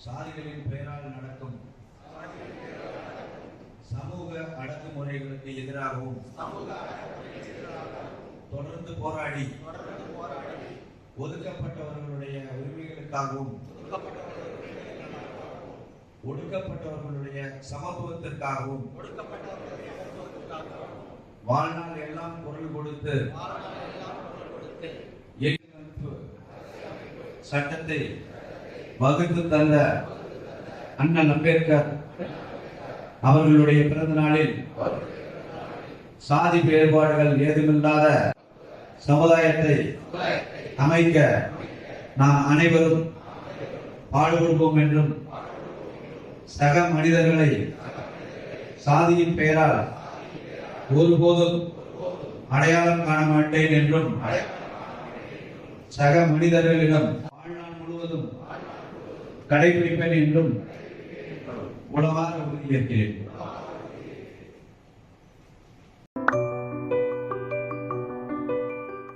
சாதிகளின் பெயரால் நடக்கும் சமூக அடக்குமுறைகளுக்கு எதிராகவும் தொடர்ந்து போராடி ஒதுக்கப்பட்டவர்களுடைய உரிமைகளுக்காகவும் ஒடுக்கப்பட்டவர்களுடைய சமத்துவத்திற்காகவும் வாழ்நாள் எல்லாம் குரல் கொடுத்து சட்டத்தை வகுத்து தந்த அண்ணன் அம்பேத்கர் அவர்களுடைய பிறந்த நாளில் சாதி வேறுபாடுகள் ஏதுமில்லாத சமுதாயத்தை அமைக்க நாம் அனைவரும் பாடுபடுவோம் என்றும் சக மனிதர்களை சாதியின் பெயரால் ஒருபோதும் அடையாளம் காண மாட்டேன் என்றும் சக மனிதர்களிடம் வாழ்நாள் முழுவதும் கடைபிடிப்பேன் என்றும் உளவாக உறுதியேற்கிறேன்.